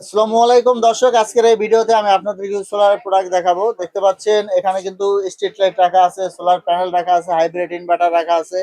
আসসালামু আলাইকুম দর্শক আজকের এই ভিডিওতে আমি আপনাদের কিছু সোলার প্রোডাক্ট দেখাবো। দেখতে পাচ্ছেন এখানে কিন্তু স্ট্রিট লাইট রাখা আছে সোলার প্যানেল রাখা আছে হাইব্রিড ইনভার্টার রাখা আছে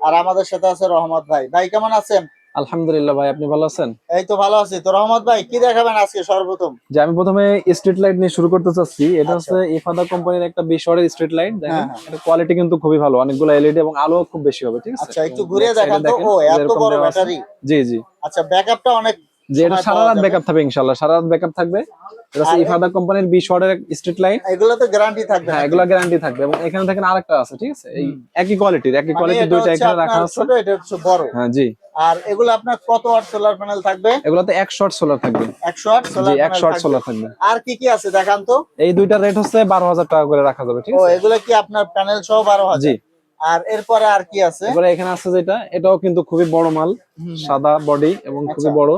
আর আমাদের সাথে আছে রহমত ভাই। ভাই কেমন আছেন? আলহামদুলিল্লাহ ভাই আপনি ভালো আছেন? এই তো ভালো আছি। তো রহমত ভাই কি দেখাবেন আজকে সর্বপ্রথম? যে আমি প্রথমে স্ট্রিট লাইট নিয়ে শুরু করতে চাচ্ছি এটা আচ্ছা। হচ্ছে ইফাদা কোম্পানির একটা বিশ ওয়াটের স্ট্রিট লাইট দেখেন। হ্যাঁ, হ্যাঁ। এটা কোয়ালিটি কিন্তু খুবই ভালো অনেকগুলো এলইডি এবং আলো খুব বেশি হবে ঠিক আছে? আচ্ছা একটু side দেখান তো। ও এত বড় ব্যাটারি জি জি। আচ্ছা ব্যাকআপটা অনেক যে এটা সারা রাত ব্যাকআপ থাকবে ইনশাআল্লাহ সারা রাত ব্যাকআপ থাকবে। এটা হচ্ছে আর- ইফাদা কোম্পানির বিশ ওয়াটের স্ট্রিট লাইট এগুলো তো গ্যারান্টি থাকবে হ্যাঁ? এগুলো গ্যারান্টি থাকবে এবং এখানে দেখেন আরেকটা আছে ঠিক আছে? এই একই কোয়ালিটির একই মানে কোয়ালিটির দুইটা এখানে রাখা আছে। ছোট এটা হচ্ছে বড়। হ্যাঁ জি। আর এগুলো আপনার কত ওয়াট সোলার প্যানেল থাকবে? এগুলোতে এক শর্ট সোলার থাকবে। 100 ওয়াট জি সোলার এক শর্ট প্যানেল সোলার থাকবে। আর কি কি আছে দেখান তো? এই দুইটা রেট হচ্ছে বারো হাজার টাকা করে রাখা যাবে ঠিক আছে? ও এগুলো কি আপনার প্যানেল সহ বারো জি। আর এরপরে আর কি আছে? এবারে এখানে আছে যেটা এটাও কিন্তু খুবই বড় মাল সাদা বডি এবং খুবই আচ্ছা। বড়।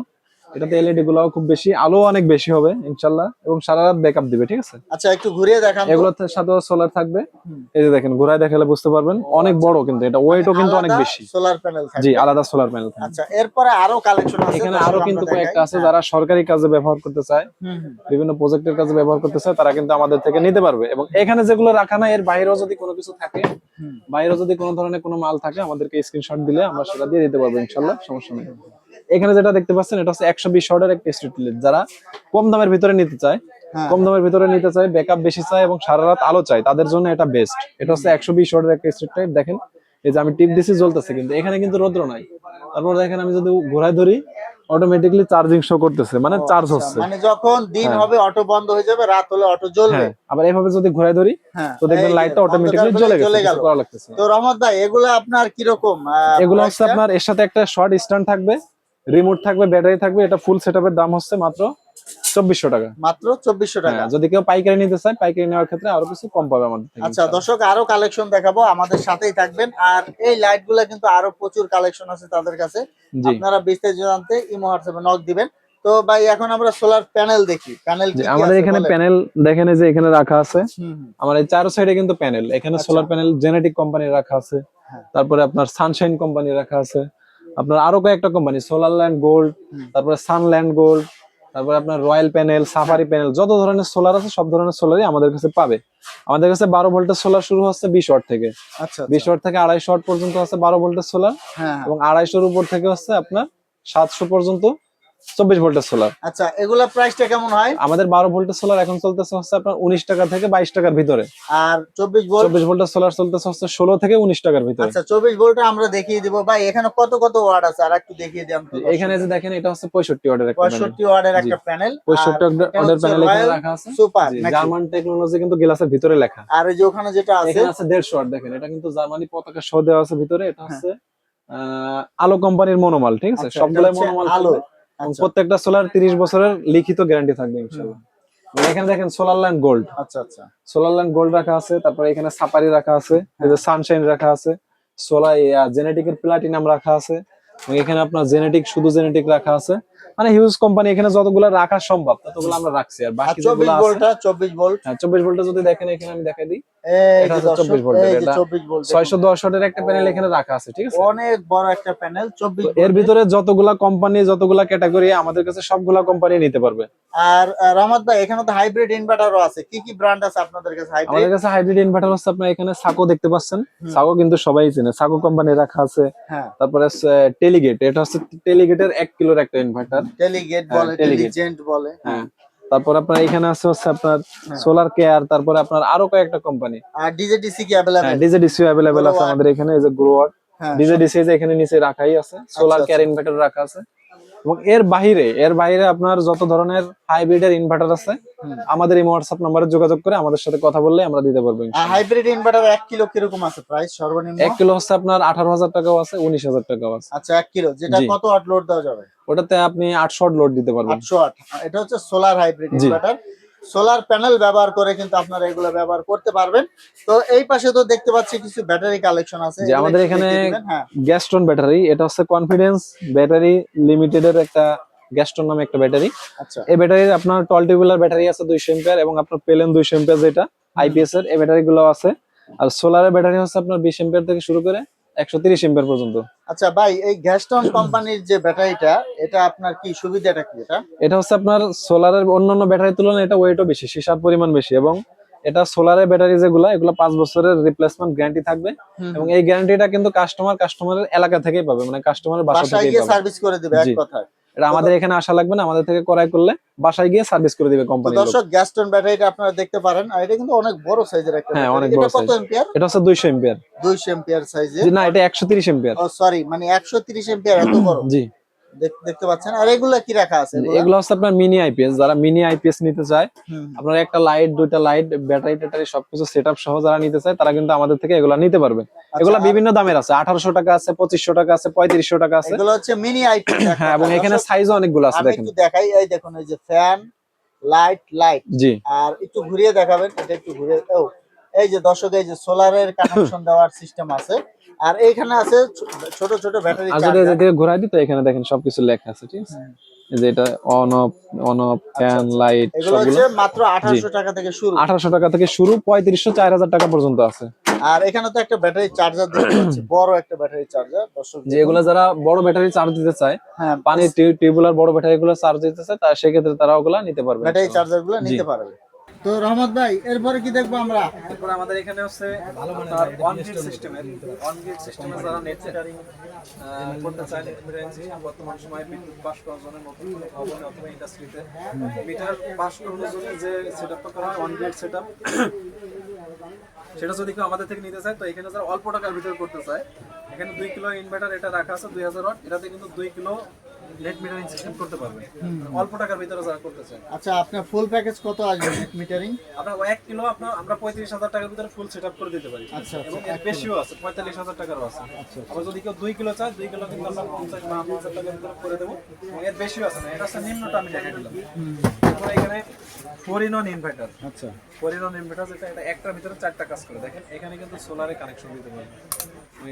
এটাতে এলইডি গুলাও খুব বেশি আলো অনেক বেশি হবে ইনশাল্লাহ এবং সারা রাত ব্যাকআপ দিবে ঠিক আছে? আচ্ছা একটু ঘুরিয়ে দেখান। এগুলোতে সাথেও সোলার থাকবে। এই যে দেখেন ঘোরায় দেখালে বুঝতে পারবেন অনেক বড় কিন্তু এটা ওয়েটও কিন্তু অনেক বেশি। সোলার প্যানেল থাকবে। জি আলাদা সোলার প্যানেল আচ্ছা এরপরে আরও কালেকশন আছে এখানে আরও কিন্তু। কয়েকটা আছে যারা সরকারি কাজে ব্যবহার করতে চায়। বিভিন্ন প্রজেক্টের কাজে ব্যবহার করতে চায় তারা কিন্তু আমাদের থেকে নিতে পারবে। এবং এখানে যেগুলো রাখা না এর বাইরেও যদি কোনো কিছু থাকে বাইরেও যদি কোনো ধরনের কোনো মাল থাকে আমাদেরকে স্ক্রিনশট দিলে আমরা সেটা দিয়ে দিতে পারব ইনশাল্লাহ সমস্যা নেই। এখানে যেটা দেখতে পাচ্ছেন এটা হচ্ছে একশো বিশ শর্টের একটা স্ট্রিট লাইট যারা কম দামের ভিতরে নিতে চায় হ্যাঁ। কম দামের ভিতরে নিতে চায় ব্যাকআপ বেশি চায় এবং সারা রাত আলো চায় তাদের জন্য এটা বেস্ট এটা হচ্ছে একশো বিশ শর্টের একটা স্ট্রিট লাইট দেখেন এই যে আমি টিপ দিছি জ্বলতেছে কিন্তু। এখানে কিন্তু রৌদ্র নাই। তারপর দেখেন আমি যদি ঘোরায় ধরি অটোমেটিকলি চার্জিং শো করতেছে মানে চার্জ আচ্ছা, হচ্ছে। মানে যখন দিন হ্যাঁ। হবে অটো বন্ধ হয়ে যাবে রাত হলে অটো জ্বলবে। হ্যাঁ আবার এভাবে যদি ঘোরায় ধরি তো দেখবেন লাইটটা অটোমেটিকলি জ্বলে গেল। লাগতেছে তো রহমত ভাই এগুলো আপনার কীরকম? আহ, এগুলো হচ্ছে আপনার এর সাথে একটা শর্ট স্ট্যান্ড থাকবে। রিমোট থাকবে ব্যাটারি থাকবে এটা ফুল সেটআপের দাম হচ্ছে মাত্র চব্বিশশো টাকা। মাত্র চব্বিশশো টাকা। হ্যাঁ যদি কেউ পাইকারি নিতে চায় পাইকারি নেওয়ার ক্ষেত্রে আরও কিছু কম পাবে আমাদের আচ্ছা দর্শক আরও কালেকশন দেখাবো আমাদের সাথেই থাকবেন। আর এই লাইটগুলা কিন্তু আরও প্রচুর কালেকশন আছে তাদের কাছে। আপনারা বিস্তারিত জানতে ইমো হোয়াটসঅ্যাপে নক দিবেন। তো ভাই এখন আমরা সোলার প্যানেল দেখি। প্যানেল আমাদের এখানে প্যানেল দেখেন এই যে এখানে রাখা আছে। এই চারো সাইডে কিন্তু প্যানেল এখানে। সোলার প্যানেল জেনেটিক কোম্পানি রাখা আছে। হ্যাঁ। তারপরে আপনার সানশাইন কোম্পানি রাখা আছে। আপনার আরও কয়েকটা কোম্পানি সোলার ল্যান্ড গোল্ড। তারপরে সানল্যান্ড গোল্ড তারপরে আপনার রয়্যাল প্যানেল সাফারি প্যানেল যত ধরনের সোলার আছে সব ধরনের সোলারই আমাদের কাছে পাবে আমাদের কাছে বারো ভোল্টের সোলার শুরু হচ্ছে বিশ ওয়াট থেকে আচ্ছা বিশ ওয়াট থেকে আড়াইশো ওয়াট পর্যন্ত আছে বারো ভোল্টের সোলার হ্যাঁ হ্যাঁ। এবং আড়াইশোর উপর থেকে হচ্ছে আপনার সাতশো পর্যন্ত চব্বিশ ভোল্টের সোলার আচ্ছা এগুলা প্রাইসটা কেমন হয়? আমাদের বারো ভোল্টের সোলার এখন চলতেছে হচ্ছে আপনার উনিশ টাকা থেকে বাইশ টাকার ভিতরে। আর চব্বিশ ভোল্ট? চব্বিশ ভোল্টের সোলার চলতেছে হচ্ছে ষোলো থেকে উনিশ টাকার ভিতরে। আচ্ছা চব্বিশ ভোল্টটা আমরা দেখিয়ে দিব। ভাই এখানে কত কত ওয়াট আছে? আর একটু দেখিয়ে দিই এখানে যে দেখেন এটা হচ্ছে পঁয়ষট্টি প্যানেল পঁয়ষট্টি ওয়াটের একটা প্যানেল পঁয়ষট্টি ওয়াটের প্যানেল এখানে রাখা আছে। সুপার জার্মান টেকনোলজি কিন্তু গ্লাসের ভিতরে লেখা। আর যে ওখানে যেটা আছে? এখানে আছে দেড়শো ওয়াট দেখেন। এটা কিন্তু জার্মানি পতাকা সহ দেওয়া আছে ভিতরে। এটা হ্যাঁ। হচ্ছে আহ, আলো কোম্পানির মনোমাল ঠিক আছে? আচ্ছা, সবগুলাই মনোমাল আলো। প্রত্যেকটা সোলার তিরিশ বছরের লিখিত গ্যারান্টি থাকবে ইনশাল্লাহ। এখানে দেখেন সোলার ল্যান্ড গোল্ড আচ্ছা আচ্ছা। সোলার ল্যান্ড গোল্ড রাখা আছে তারপরে এখানে সাপারি রাখা আছে সানশাইন রাখা আছে সোলার জেনেটিকের প্লাটিনাম রাখা আছে এখানে আপনার জেনেটিক শুধু জেনেটিক রাখা আছে। মানে হিউজ কোম্পানি এখানে যতগুলো রাখা সম্ভব ততগুলো আমরা রাখছি। আর বাকি চব্বিশ যেগুলো আছে ভোল্টটা চব্বিশ ভোল্ট। হ্যাঁ চব্বিশ ভোল্টে যদি দেখেন এখানে আমি দেখাই দিই। এই এটা যে হচ্ছে দর্শক, 24 ভোল্টের, এই যে এটা চব্বিশ ভোল্ট ছয়শো দশ একটা প্যানেল এখানে রাখা আছে ঠিক অনেক বড় একটা প্যানেল এর ভিতরে যতগুলা কোম্পানি যতগুলা ক্যাটাগরি আমাদের কাছে সবগুলা কোম্পানি নিতে পারবে। আর ভাই এখানে তো হাইব্রিড ইনভার্টারও আছে। কি কি ব্র্যান্ড আছে আপনাদের কাছে হাইব্রিড আমাদের কাছে হাইব্রিড ইনভার্টার আপনার এখানে সাকো দেখতে পাচ্ছেন? সাকো কিন্তু সবাই চেনে। সাকো কোম্পানি রাখা আছে। হ্যাঁ। তারপরে টেলিগেট এটা হচ্ছে টেলিগেটের এক কিলোর একটা ইনভার্টার টেলিগেট বলে টেলিজেন্ট বলে হ্যাঁ। তারপর আপনার এখানে আছে হচ্ছে আপনার হ্যাঁ। সোলার কেয়ার তারপরে আপনার আরও কয়েকটা কোম্পানি আর ডিজেডিসি কি अवेलेबल ডিজেডিসি অ্যাভেলেবেল আছে আমাদের এখানে এই যে গ্রোয়ার হ্যাঁ ডিজেডিসি যে এখানে নিচে রাখাই আছে সোলার। কেয়ার ইনভার্টার রাখা আছে। এবং এর বাহিরে এর বাহিরে আপনার যত ধরনের হাইব্রিডের ইনভার্টার আছে আমাদের এই হোয়াটসঅ্যাপ নম্বরে যোগাযোগ করে আমাদের সাথে কথা বললে আমরা দিতে পারব। হাইব্রিড ইনভার্টার 1 কিলো কীরকম আছে প্রাইস সর্বনিম্ন? 1 কিলো হচ্ছে আপনার আঠারো হাজার টাকাও আছে উনিশ হাজার টাকাও আছে। আচ্ছা 1 কিলো যেটা কত আট লোড দেওয়া যাবে? ওটাতে আপনি আটশো আট লোড দিতে পারবেন। আটশো ওয়াট এটা হচ্ছে solar hybrid inverter solar panel ব্যবহার করে কিন্তু আপনারা এগুলো ব্যবহার করতে পারবেন। তো এই পাশে তো দেখতে পাচ্ছি কিছু ব্যাটারি কালেকশন আছে। যে আমাদের এখানে গ্যাস্টন ব্যাটারি এটা হচ্ছে কনফিডেন্স ব্যাটারি লিমিটেড এর একটা গ্যাস্টন নামে একটা ব্যাটারি আচ্ছা। এই ব্যাটারির আপনার টল টিউবুলার ব্যাটারি আছে দুইশো এম্পিয়ার এবং আপনার পেলেন দুইশো এম্পিয়ার যেটা আইপিএস এর এই ব্যাটারি গুলো আছে। আর সোলারের ব্যাটারি হচ্ছে আপনার বিশ এম্পিয়ার থেকে শুরু করে একশো তিরিশ এম্পিয়ার পর্যন্ত। আচ্ছা ভাই এই গ্যাস্টন কোম্পানির যে ব্যাটারিটা এটা আপনার কি সুবিধাটা কি এটা? এটা হচ্ছে আপনার সোলারের অন্যান্য ব্যাটারির তুলনায় এটা ওয়েটও বেশি সীসার পরিমাণ বেশি এবং এটা সোলারের ব্যাটারি যেগুলো এগুলো পাঁচ বছরের রিপ্লেসমেন্ট গ্যারান্টি থাকবে এবং এই গ্যারান্টিটা কিন্তু কাস্টমার কাস্টমারের এলাকা থেকেই পাবে মানে কাস্টমারের বাসা থেকে থেকেই সার্ভিস করে দিবে এক। কথায়। এটা আমাদের এখানে আসা লাগবে না আমাদের থেকে ক্রয় করলে বাসায় গিয়ে সার্ভিস করে দিবে কোম্পানি দর্শক গ্যাস্টন ব্যাটারিটা আপনারা দেখতে পারেন। আর এটা কিন্তু অনেক বড় সাইজের একটা হ্যাঁ। অনেক এটা বড়। এম্পিয়ার এটা হচ্ছে দুইশো এম্পিয়ার 200 এম্পিয়ার সাইজের না এটা একশো তিরিশ এম্পিয়ার ও সরি মানে 130 এম্পিয়ার এত বড়। জি। দেখতে পাচ্ছেন। আর এগুলা কি রাখা আছে এগুলো হচ্ছে আপনার মিনি আইপিএস যারা মিনি আইপিএস নিতে চায়। আপনার একটা লাইট দুইটা লাইট ব্যাটারি ট্যাটারি সবকিছু সেট আপ সহ যারা নিতে চায় তারা কিন্তু আমাদের থেকে এগুলো নিতে পারবে এগুলো বিভিন্ন দামের আছে। আঠারোশো টাকা আছে পঁচিশশো টাকা আছে পঁয়ত্রিশশো টাকা আছে। এগুলো হচ্ছে মিনি আইপি হ্যাঁ এবং এখানে সাইজও অনেকগুলো আছে দেখেন। দেখাই। এই দেখুন এই যে ফ্যান লাইট লাইট জি। আর একটু ঘুরিয়ে দেখাবেন এটা একটু ঘুরিয়ে এই যে দর্শক এই যে সোলারের কানেকশন দেওয়ার সিস্টেম আছে। আর এইখানে আছে ছোট ছোট ব্যাটারি আর যদি ঘোরাই দিই তো এখানে দেখেন সবকিছু লেখা আছে ঠিক আছে? যে এটা on off on off fan light এগুলো হচ্ছে মাত্র আঠারোশো টাকা থেকে শুরু। আঠারোশো টাকা থেকে শুরু পঁয়ত্রিশশো চার হাজার টাকা পর্যন্ত আছে। আর এখানে তো একটা ব্যাটারি চার্জার দেখতে পাচ্ছি বড় একটা ব্যাটারি চার্জার দর্শক যে এগুলো যারা বড় ব্যাটারি চার্জ দিতে চায় হ্যাঁ পানির টিউবুলার বড় ব্যাটারি গুলো চার্জ দিতে চায় তার সেক্ষেত্রে তারা ওগুলা নিতে পারবে। ব্যাটারি চার্জারগুলো নিতে পারবে। তো রহমত ভাই এরপরে কি দেখব আমরা? এরপর আমাদের এখানে হচ্ছে ওয়ান গ্রিড সিস্টেমের ওয়ান গ্রিড সিস্টেমে যারা নেট মিটারিং করতে চায় বর্তমান সময়ে বিদ্যুৎ পাস করার জন্য নতুন কোনো ভবনে অথবা ইন্ডাস্ট্রিতে মিটার পাস করানোর জন্য যে সেটআপটা করা হয় ওয়ান গ্রিড সেটআপ সেটা যদি কেউ আমাদের থেকে নিতে চায় তো এখানে যারা অল্প টাকার ভিতরে করতে চায় এখানে দুই কিলো ইনভার্টার এটা রাখা আছে দুই হাজার ওয়াট এটাতে কিন্তু দুই কিলো নেট মিটারিং সিস্টেম করতে পারবে অল্প টাকার ভিতরে যারা করতে চায়। আচ্ছা আপনার ফুল প্যাকেজ কত আসবে নেট মিটারিং? আপনার এক কিলো আপনার আমরা পঁয়ত্রিশ হাজার টাকার ভিতরে ফুল সেট করে দিতে পারি। আচ্ছা, আচ্ছা, এবং এর বেশিও আছে পঁয়তাল্লিশ হাজার টাকারও আছে। আবার যদি কেউ দুই কিলো চায় দুই কিলো কিন্তু আমরা পঞ্চাশ বা হাজার টাকার ভিতরে করে দেবো। এবং এর বেশিও আছে না এটা হচ্ছে নিম্নটা আমি দেখা দিলাম। তারপরে এখানে ফোর ইনভার্টার আচ্ছা। ফোর ইনভার্টার যেটা এটা একটার ভিতরে চারটা কাজ করে। দেখেন এখানে কিন্তু সোলারে কানেকশন দিতে এবং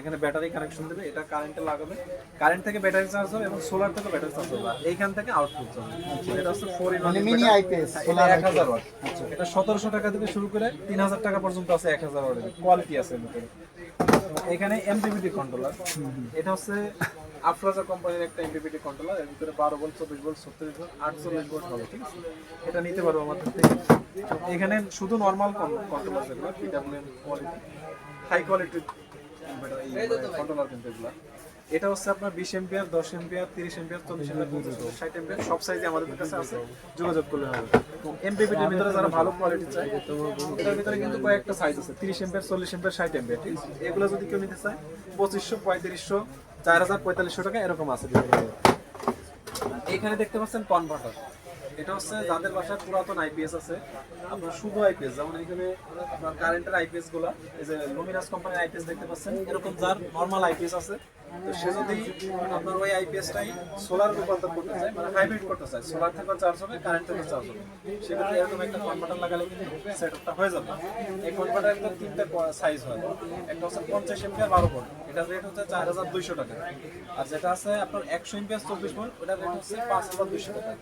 এখানে ব্যাটারি কানেকশন দেবে এটা কারেন্টে লাগাবে। কারেন্ট থেকে ব্যাটারি চার্জ হবে এবং সোলার থেকে ব্যাটারি চার্জ হবে। এইখান থেকে আউটপুট যাবে এটা হচ্ছে ফোর ইন মানে এটা solar এক হাজার ওয়াট এটা সতেরোশো টাকা থেকে শুরু করে তিন হাজার টাকা পর্যন্ত আছে এক হাজার ওয়াটের কোয়ালিটি আছে ভিতরে। এখানে এমপিপিটি কন্ট্রোলার এটা হচ্ছে আফরাজা কোম্পানির একটা এমপিপিটি কন্ট্রোলার এর ভিতরে বারো ভোল্ট চব্বিশ ভোল্ট ছত্রিশ ভোল্ট আটচল্লিশ ভোল্ট হবে ঠিক আছে? এটা নিতে পারব আমার থেকে। এখানে শুধু নর্মাল কন্ট্রোলার যেগুলো পিডাব্লিউএম কোয়ালিটি হাই কোয়ালিটির কন্ট্রোলার কিন্তু এগুলো। এটা হচ্ছে আপনার বিশ এম্পিয়ার দশ এম্পিয়ার তিরিশ এম্পিয়ার চল্লিশ এম্পিয়ার পঞ্চাশ ষাট এম্পিয়ার সব সাইজে আমাদের কাছে আছে। যোগাযোগ করলে হবে। এমপিপিটির ভিতরে যারা ভালো কোয়ালিটি চায় এটার ভিতরে কিন্তু কয়েকটা সাইজ আছে। তিরিশ এম্পিয়ার চল্লিশ এম্পিয়ার ষাট এম্পিয়ার ঠিক আছে? এগুলো যদি কেউ নিতে চায় পঁচিশশো পঁয়ত্রিশশো চার হাজার পঁয়তাল্লিশশো টাকা এরকম আছে। এখানে দেখতে পাচ্ছেন কনভার্টার এটা হচ্ছে যাদের বাসায় পুরাতন আইপিএস আছে, আপনার শুধু আইপিএস যেমন এখানে আপনার কারেন্টের আইপিএসগুলা, এই যে লুমিনাস কোম্পানির আইপিএস দেখতে পাচ্ছেন, এরকম যার নর্মাল আইপিএস আছে তো সে যদি আপনার ওই আইপিএসটাই সোলার রূপান্তর করতে চায় মানে হাইব্রিড করতে চায় সোলার থেকেও চার্জ হবে কারেন্ট থেকেও চার্জ হবে, সেক্ষেত্রে এরকম একটা কনভার্টার লাগালে কিন্তু সেটআপটা হয়ে যাবে। এই কনভার্টার একটা তিনটা সাইজ হয়। একটা হচ্ছে পঞ্চাশ এমপিয়ার বারো ভোল্ট এটার রেট হচ্ছে চার হাজার দুইশো টাকা। আর যেটা আছে আপনার একশো এমপিয়ার চব্বিশ ভোল্ট ওটার রেট হচ্ছে পাঁচ হাজার দুইশো টাকা।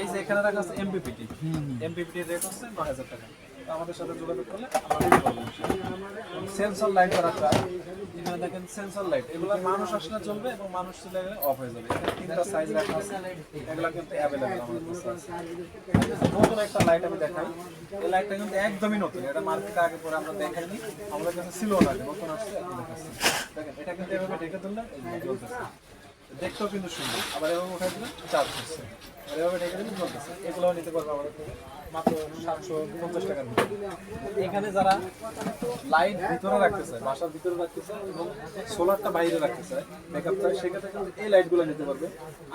এই যে এখানে রাখা আছে এমপিপিটি এমপিপিটির রেট হচ্ছে নয় হাজার টাকা। আমাদের সাথে যোগাযোগ করলে সেন্সর লাইট করা যায় এখানে দেখেন সেন্সর লাইট এগুলো মানুষ আসলে চলবে এবং মানুষ চলে গেলে অফ হয়ে যাবে। তিনটা সাইজ রাখা আছে। এগুলো কিন্তু অ্যাভেলেবেল আমাদের নতুন একটা লাইট আমি দেখাই। এই লাইটটা কিন্তু একদমই নতুন। এটা মার্কেটে আগে পরে আমরা দেখাইনি। আমাদের কাছে ছিল না। নতুন আসছে দেখেন, এটা কিন্তু এভাবে ঢেকে তুললে জ্বলতেছে। দেখতেও কিন্তু সুন্দর। আবার এভাবে উঠাই দিলে চার্জ হচ্ছে। আর এভাবে ঢেকে দিলে জ্বলতেছে এগুলোও নিতে পারবে আমাদের মাত্র সাতশো পঞ্চাশ টাকার ভিতরে এখানে যারা লাইট ভিতরে রাখতে চায় বাসার ভিতরে রাখতে চায় এবং সোলারটা বাইরে রাখতে চায় মেকআপ চায় সেক্ষেত্রে কিন্তু এই লাইটগুলো নিতে পারবে।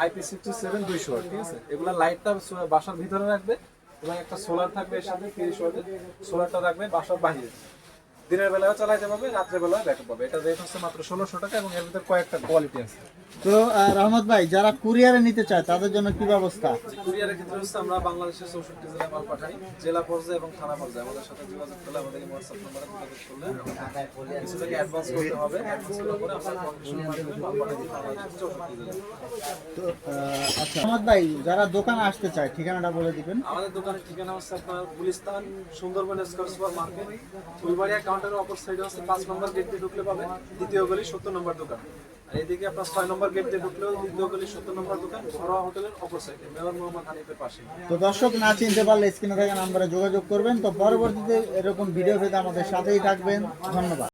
আইপি সিক্সটি সেভেন দুইশো, ঠিক আছে? এগুলো লাইটটা বাসার ভিতরে রাখবে এবং একটা সোলার থাকবে এর সাথে, তিরিশ সোলারটা রাখবে বাসার বাইরে। দিনের বেলায় চালাইতে পারবে রাত্রে বেলায় ব্যাকআপ পাবে। এটা রেট হচ্ছে মাত্র ষোলোশো টাকা এবং এর ভিতরে কয়েকটা কোয়ালিটি আছে। তো রহমত ভাই যারা কুরিয়ারে নিতে চায় তাদের জন্য কি ব্যবস্থা? কুরিয়ারের ক্ষেত্রে হচ্ছে আমরা বাংলাদেশের চৌষট্টি জেলায় মাল পাঠাই জেলা পর্যায়ে এবং থানা পর্যায়ে। আমাদের সাথে যোগাযোগ করলে আমাদের হোয়াটসঅ্যাপ নাম্বারে যোগাযোগ করলে কিছু থেকে অ্যাডভান্স করতে হবে। অ্যাডভান্স করার পরে আমরা কন্ডিশনের মাধ্যমে মাল পাঠিয়ে দিই বাংলাদেশের চৌষট্টি জেলায়। তো আচ্ছা রহমত ভাই যারা দোকানে আসতে চায় ঠিকানাটা বলে দিবেন। আমাদের দোকানের ঠিকানা হচ্ছে আপনার Gulistan Sundarban square super market Fulbaria কাউন্টারের অপর সাইডে হচ্ছে পাঁচ নম্বর গেট দিয়ে ঢুকলে পাবেন দ্বিতীয় গলি সত্তর নম্বর দোকান। আর এদিকে আপনার ছয় নম্বর গেট দিয়ে ঢুকলেও দ্বিতীয় গলি সত্তর নম্বর দোকান সরোয়া হোটেলের অপর সাইডে মেয়র মোহাম্মদ হানিফের পাশে তো দর্শক, না চিনতে পারলে স্ক্রিনে থাকা নাম্বারে যোগাযোগ করবেন। তো পরবর্তীতে এরকম ভিডিও পেতে আমাদের সাথেই থাকবেন। ধন্যবাদ।